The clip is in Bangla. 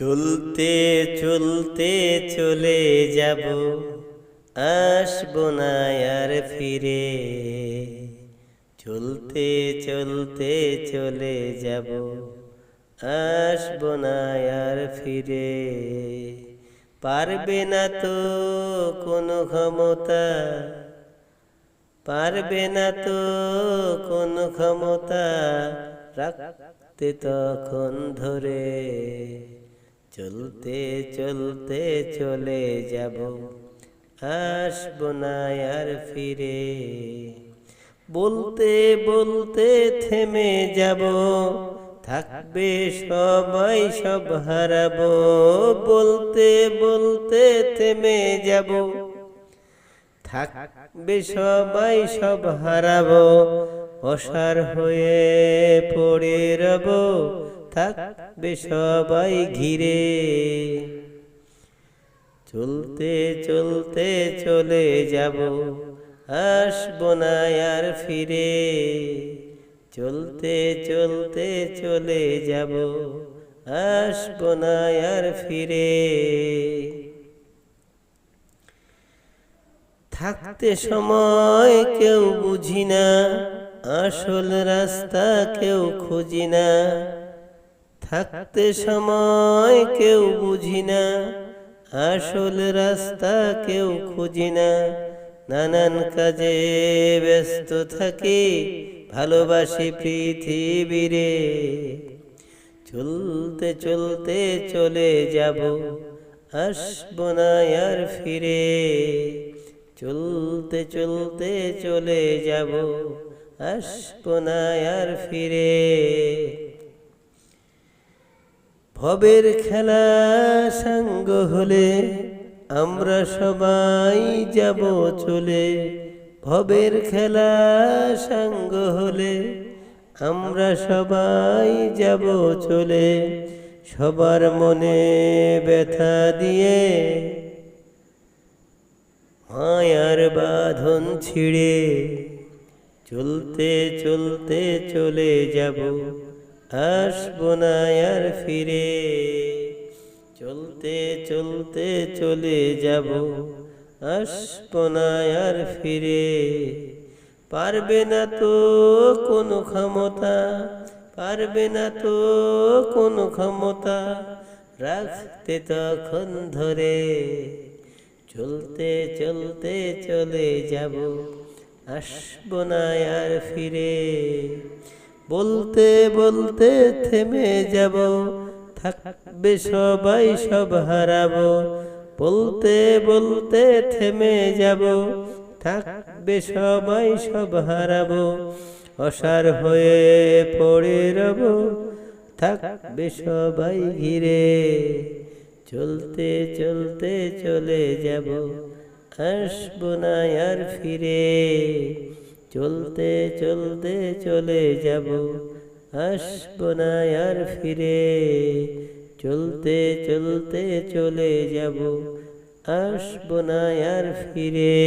চলতে চলতে চলে যাব, আসব না আর ফিরে। চলতে চলতে চলে যাব, আসব না আর ফিরে। পারবে না তো কোনো ক্ষমতা, পারবে না তো কোনো ক্ষমতা, রাখতে তখন ধরে। চলতে চলতে চলে যাব। আসব না আর ফিরে। বলতে বলতে থেমে যাব। থাকবে সবাই সব হারাবো। বলতে বলতে থেমে যাব। থাকবে সবাই সব হারাবো। অসার হয়ে পড়ে রব। থাকবে সবাই ঘিরে। চলতে চলতে চলে যাব, আসব না আর ফিরে। চলতে চলতে চলে যাব, আসব না আর ফিরে। থাকতে সময় কেউ বুঝি না, আসল রাস্তা কেউ খুঁজি না। থাকতে সময় কেউ বুঝি না আসল রাস্তা কেউ খুঁজি না নানান কাজে ব্যস্ত থাকি, ভালোবাসি পৃথিবীরে। চলতে চলতে চলে যাব, আসব না আর ফিরে। চলতে চলতে চলে যাব, আসব না আর ফিরে। ভবের খেলা সাঙ্গ হলে আমরা সবাই যাব চলে। ভবের খেলা সাঙ্গ হলে আমরা সবাই যাব চলে। সবার মনে ব্যথা দিয়ে মায়ার বাঁধন ছিঁড়ে চলতে চলতে চলে যাব। আসব না আর ফিরে। চলতে চলতে চলে যাব। আসব না আর ফিরে। পারবে না তো কোনো ক্ষমতা, পারবে না তো কোনো ক্ষমতা রাখতে তখন ধরে। চলতে চলতে চলে যাব। আসব না আর ফিরে। বলতে বলতে থেমে যাব, থাকবে সবাই সব হারাবো। বলতে বলতে থেমে যাব, থাকবে সবাই সব হারাবো। অসার হয়ে পড়ে রব, থাকবে সবাই ঘিরে। চলতে চলতে চলে যাব, আসব না আর ফিরে। চলতে চলতে চলে যাব। আসব না আর ফিরে। চলতে চলতে চলে যাব। আসব না আর ফিরে।